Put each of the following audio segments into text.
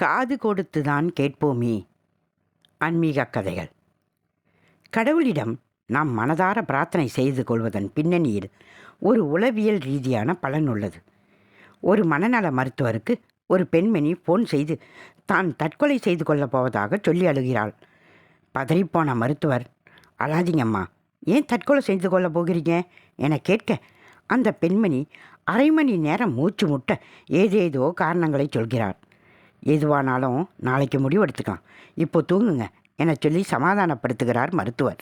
காது கொடுத்து தான் கேட்போமே. ஆன்மீக கதைகள். கடவுளிடம் நாம் மனதார பிரார்த்தனை செய்து கொள்வதன் பின்னணியில் ஒரு உளவியல் ரீதியான பலன் உள்ளது. ஒரு மனநல மருத்துவருக்கு ஒரு பெண்மணி ஃபோன் செய்து தான் தற்கொலை செய்து கொள்ளப் போவதாக சொல்லி அழுகிறாள். பதறிப்போன மருத்துவர் அழாதீங்கம்மா ஏன் தற்கொலை செய்து கொள்ளப் போகிறீங்க? என கேட்க அந்த பெண்மணி அரை மணி நேரம் மூச்சு முட்ட ஏதேதோ காரணங்களை சொல்கிறார். எதுவானாலும் நாளைக்கு முடிவெடுத்துக்கலாம் இப்போ தூங்குங்க என சொல்லி சமாதானப்படுத்துகிறார் மருத்துவர்.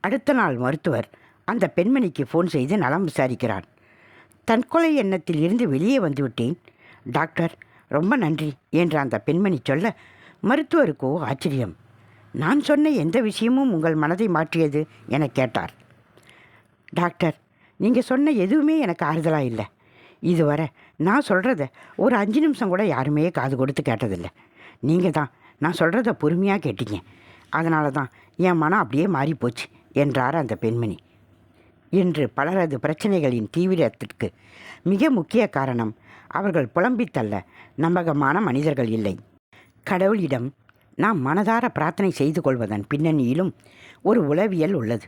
அடுத்த நாள் மருத்துவர் அந்த பெண்மணிக்கு ஃபோன் செய்து நலம் விசாரிக்கிறார். தற்கொலை எண்ணத்தில் இருந்து வெளியே வந்துவிட்டேன். டாக்டர் ரொம்ப நன்றி என்று அந்த பெண்மணி சொல்ல மருத்துவருக்கோ ஆச்சரியம். நான் சொன்ன எந்த விஷயமும் உங்கள் மனதை மாற்றியது என கேட்டார். டாக்டர் நீங்கள் சொன்ன எதுவுமே எனக்கு ஆறுதலாக இல்லை. இதுவரை நான் சொல்கிறத ஒரு அஞ்சு நிமிஷம் கூட யாருமே காது கொடுத்து கேட்டதில்லை. நீங்கள் தான் நான் சொல்கிறத பொறுமையாக கேட்டீங்க. அதனால தான் என் மனம் அப்படியே மாறி போச்சு என்றார் அந்த பெண்மணி. இன்று பலரது பிரச்சனைகளின் தீவிரத்திற்கு மிக முக்கிய காரணம் அவர்கள் புலம்பித்தள்ள நம்பகமான மனிதர்கள் இல்லை. கடவுளிடம் நாம் மனதார பிரார்த்தனை செய்து கொள்வதன் பின்னணியிலும் ஒரு உளவியல் உள்ளது.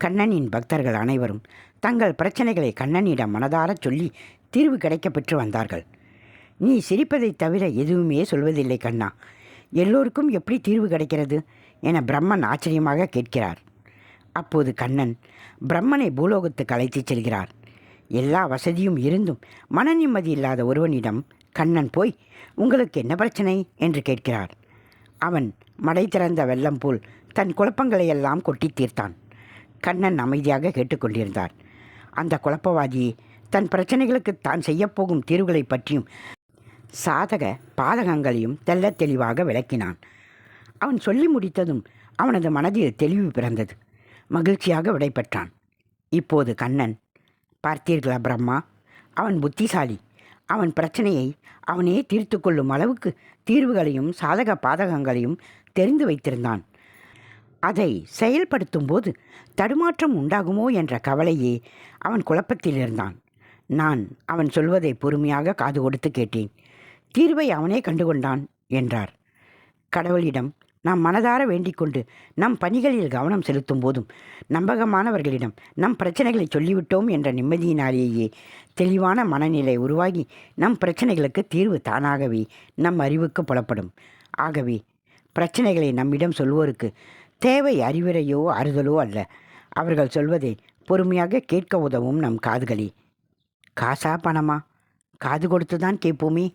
கண்ணனின் பக்தர்கள் அனைவரும் தங்கள் பிரச்சனைகளை கண்ணனிடம் மனதாரச் சொல்லி தீர்வு கிடைக்கப் பெற்று வந்தார்கள். நீ சிரிப்பதைத் தவிர எதுவுமே சொல்வதில்லை கண்ணா. எல்லோருக்கும் எப்படி தீர்வு கிடைக்கிறது? என பிரம்மன் ஆச்சரியமாக கேட்கிறார். அப்போது கண்ணன் பிரம்மனை பூலோகத்துக்கு அழைத்துச் செல்கிறார். எல்லா வசதியும் இருந்தும் மன நிம்மதி இல்லாத ஒருவனிடம் கண்ணன் போய் உங்களுக்கு என்ன பிரச்சனை? என்று கேட்கிறார். அவன் மடை திறந்த வெள்ளம் போல் தன் குழப்பங்களை எல்லாம் கொட்டி தீர்த்தான். கண்ணன் அமைதியாக கேட்டுக்கொண்டிருந்தார் அந்த குழப்பவாதி தன் பிரச்சனைகளுக்கு தான் செய்யப்போகும் தீர்வுகளை பற்றியும் சாதக பாதகங்களையும் தெல்ல தெளிவாக விளக்கினான். அவன் சொல்லி முடித்ததும் அவனது மனதில் தெளிவு பிறந்தது. மகிழ்ச்சியாக விடைபெற்றான் இப்போது கண்ணன் பார்த்தீர்களா பிரம்மா? அவன் புத்திசாலி. அவன் பிரச்சனையை அவனே தீர்த்து கொள்ளும் அளவுக்கு தீர்வுகளையும் சாதக பாதகங்களையும் தெரிந்து வைத்திருந்தான். அதை செயல்படுத்தும் போது தடுமாற்றம் உண்டாகுமோ என்ற கவலையே அவன் குழப்பத்தில் இருந்தான். நான் அவன் சொல்வதை பொறுமையாக காது கொடுத்து கேட்டேன். தீர்வை அவனே கண்டுகொண்டான் என்றார். கடவுளிடம் நாம் மனதார வேண்டிக்கொண்டு நம் பணிகளில் கவனம் செலுத்தும் போதும் நம்பகமானவர்களிடம் நம் பிரச்சனைகளை சொல்லிவிட்டோம் என்ற நிம்மதியினாலேயே தெளிவான மனநிலை உருவாகி நம் பிரச்சனைகளுக்கு தீர்வு தானாகவே நம் அறிவுக்கு புலப்படும். ஆகவே பிரச்சனைகளை நம்மிடம் சொல்வோருக்கு தேவை அறிவுரையோ ஆறுதலோ அல்ல. அவர்கள் சொல்வதை பொறுமையாக கேட்க உதவும் நம் காதுகளே. காசா பணமா? காது கொடுத்து தான் கேட்போமே.